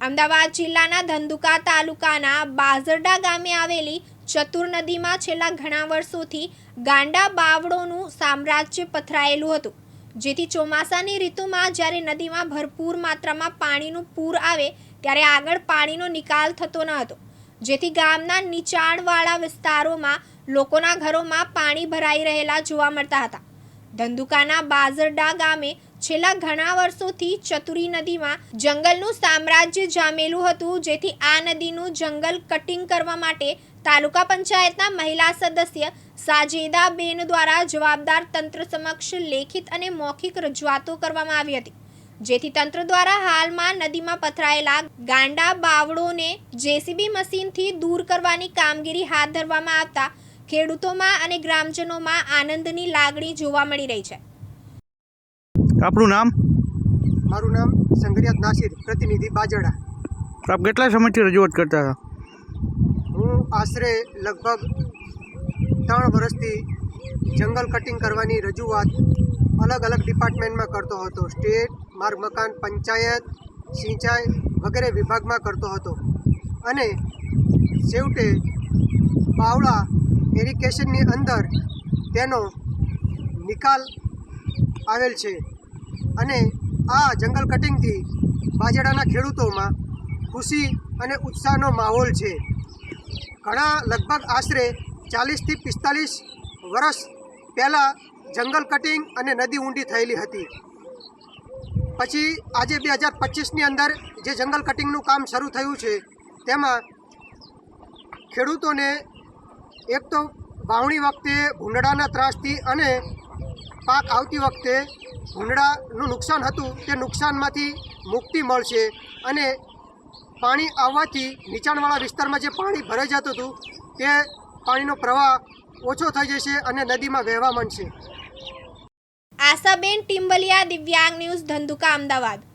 અમદાવાદ જિલ્લાના ધંધુકા તાલુકાના બાઝરડા ગામે આવેલી ચતુર નદીમાં છેલ્લા ઘણા વર્ષોથી ગાંડા બાવળોનું સામ્રાજ્ય પથરાયેલું હતું, જેથી ચોમાસાની ઋતુમાં જ્યારે નદીમાં ભરપૂર માત્રામાં પાણીનું પૂર આવે, ત્યારે આગળ પાણીનો નિકાલ થતો ન હતો. જેથી ગામના નીચાણવાળા વિસ્તારોમાં લોકોના ઘરોમાં પાણી ભરાઈ રહેલા જોવા મળતા હતા. ધંધુકાના બાઝરડા ગામે છેલ્લા ઘણા વર્ષોથી ચતુરી નદીમાં જંગલનું સામ્રાજ્ય જામેલું હતું, જેથી આ નદીનું જંગલ કટિંગ કરવા માટે તાલુકા પંચાયતના મહિલા સદસ્ય સાજેદા બેન દ્વારા જવાબદાર તંત્ર સમક્ષ લેખિત અને મૌખિક રજૂઆતો કરવામાં આવી હતી. જેથી તંત્ર દ્વારા હાલમાં નદીમાં પથરાયેલા ગાંડા બાવળોને જેસીબી મશીનથી દૂર કરવાની કામગીરી હાથ ધરવામાં આવતા ખેડૂતોમાં અને ગ્રામજનોમાં આનંદની લાગણી જોવા મળી રહી છે. આપણું નામ? મારું નામ સંગરિયાત નાસિર પ્રતિનિધિ બાજડા. આપ કેટલા સમયથી રજૂઆત કરતા હતા? હું આશરે લગભગ ત્રણ વર્ષથી જંગલ કટિંગ કરવાની રજૂઆત અલગ અલગ ડિપાર્ટમેન્ટમાં કરતો હતો. સ્ટેટ માર્ગ મકાન પંચાયત સિંચાઈ વગેરે વિભાગમાં કરતો હતો. અને છેવટે બાવળા એરિકેશનની અંદર તેનો નિકાલ આવેલ છે. અને આ જંગલ કટિંગથી બાજડાના ખેડૂતોમાં ખુશી અને ઉત્સાહનો માહોલ છે. ઘણા લગભગ આશરે ચાલીસથી પિસ્તાલીસ વર્ષ પહેલાં જંગલ કટિંગ અને નદી ઊંડી થયેલી હતી. પછી આજે બે હજાર પચીસની અંદર જે જંગલ કટિંગનું કામ શરૂ થયું છે, તેમાં ખેડૂતોને એક તો વાવણી વખતે ભૂંડડાના ત્રાસથી અને પાક આવતી વખતે ભૂંડાનું નુકસાન હતું તે નુકસાનમાંથી મુક્તિ મળશે અને પાણી આવવાથી નીચાણવાળા વિસ્તારમાં જે પાણી ભરાઈ જતું હતું તે પાણીનો પ્રવાહ ઓછો થઈ જશે અને નદીમાં વહેવા માંડશે. આશાબેન ટિમ્બલિયા દિવ્યાંગ ન્યૂઝ ધંધુકા, અમદાવાદ.